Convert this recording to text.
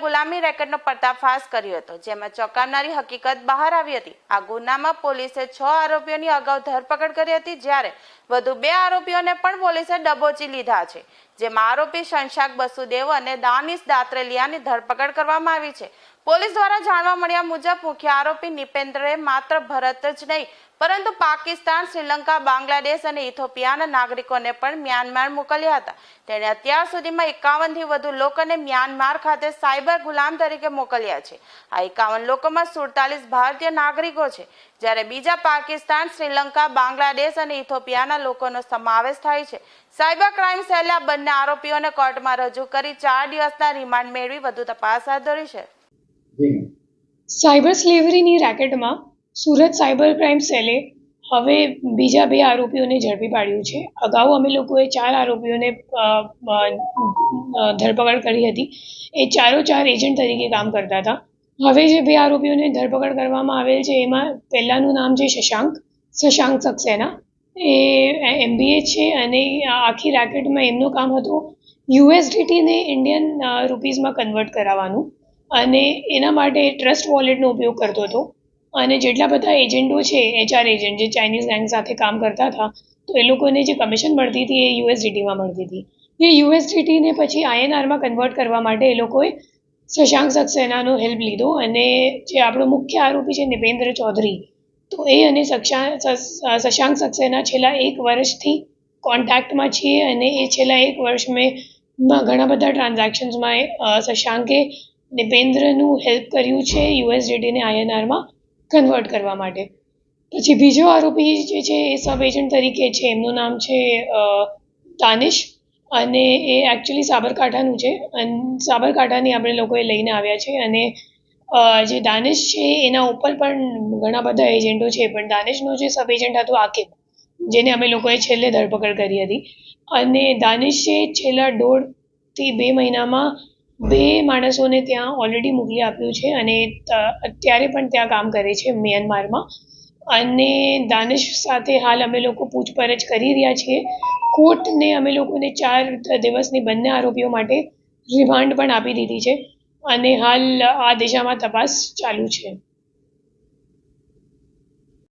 ગુલામી રેકેટનો પર્દાફાશ કર્યો હતો, જેમાં ચોંકાવનારી હકીકત બહાર આવી હતી. આ ગુનામાં પોલીસે છ આરોપીઓની અગાઉ ધરપકડ કરી હતી, જ્યારે વધુ બે આરોપીઓને પણ પોલીસે દબોચી લીધા છે. જેમાં આરોપી શંશાક બસુદેવ અને દાનિશ દાત્રેલિયાની ધરપકડ કરવામાં આવી છે. પોલીસ દ્વારા જાણવા મળ્યા મુજબ, મુખ્ય આરોપી નિપેન્દ્રએ માત્ર ભરત જ નહીં, પરંતુ પાકિસ્તાન, શ્રીલંકા, બાંગ્લાદેશ અને ઇથોપિયાના નાગરિકોને પણ મ્યાનમાર મોકલ્યા હતા. તેણે અત્યાર સુધીમાં એકાવનથી વધુ લોકોને મ્યાનમાર ખાતે સાયબર ગુલામ તરીકે મોકલ્યા છે. આ એકાવન લોકોમાં સુડતાલીસ ભારતીય નાગરિકો છે. જ્યારે બીજા પાકિસ્તાન શ્રીલંકા બાંગ્લાદેશ અને ઇથોપિયાના લોકોનો સમાવેશ થાય છે. સાયબર ક્રાઇમ સેલે આ બંને આરોપીઓને કોર્ટમાં રજૂ કરી ચાર દિવસના રિમાન્ડ મેળવી વધુ તપાસ હાથ ધરી છે. સાયબર સ્લેવરીની રેકેટમાં સુરત સાયબર ક્રાઇમ સેલે હવે બીજા બે આરોપીઓને ઝડપી પાડ્યું છે. અગાઉ અમે લોકોએ ચાર આરોપીઓને ધરપકડ કરી હતી. એ ચારો ચાર એજન્ટ તરીકે કામ કરતા હતા. હવે જે બે આરોપીઓને ધરપકડ કરવામાં આવેલ છે, એમાં પહેલાંનું નામ છે શશાંક શશાંક સક્સેના. એ એમબીએ છે અને આખી રેકેટમાં એમનું કામ હતું યુએસડીટીને ઇન્ડિયન રૂપીઝમાં કન્વર્ટ કરાવવાનું. અને એના માટે ટ્રસ્ટ વોલેટનો ઉપયોગ કરતો હતો. અને જેટલા બધા એજન્ટો છે એચઆર એજન્ટ જે ચાઇનીઝ ગેંગ સાથે કામ કરતા હતા, તો એ લોકોને જે કમિશન મળતી હતી એ યુએસડીટીમાં મળતી હતી. એ યુએસડીટીને પછી આઈએનઆરમાં કન્વર્ટ કરવા માટે એ લોકોએ શશાંક સક્સેનાનો હેલ્પ લીધો અને જે આપણો મુખ્ય આરોપી છે નિપેન્દ્ર ચૌધરી તો એ અને શશાંક સક્સેના છેલ્લા એક વર્ષથી કોન્ટેક્ટમાં છીએ અને એ છેલ્લા એક વર્ષ મેં ઘણા બધા ટ્રાન્ઝેક્શન્સમાં શશાંકે નિપેન્દ્રનું હેલ્પ કર્યું છે યુએસડીટીને આઈએનઆરમાં કન્વર્ટ કરવા માટે. પછી બીજો આરોપી જે છે એ સબ એજન્ટ તરીકે છે. એમનું નામ છે અ, દાનિશ અને એ એકચ્યુઅલી સાબરકાંઠાનું છે. અને સાબરકાંઠાની આપણે લોકોએ લઈને આવ્યા છે. અને જે દાનિશ છે એના ઉપર પણ ઘણા બધા એજન્ટો છે. પણ દાનિશનો જે સબ એજન્ટ હતો આકિબ જેને અમે લોકોએ છેલ્લે ધરપકડ કરી હતી. અને દાનિશે છેલ્લા દોઢથી બે મહિનામાં બે માણસોને ત્યાં ઓલરેડી મોકલી આપ્યું છે અને અત્યારે પણ ત્યાં કામ કરે છે મ્યાનમારમાં. અને દાનિશ સાથે હાલ અમે લોકો પૂછપરછ કરી રહ્યા છીએ. કોર્ટને અમે લોકોને ચાર દિવસની બંને આરોપીઓ માટે રિમાન્ડ પણ આપી દીધી છે. અને હાલ આ દિશામાં તપાસ ચાલુ છે.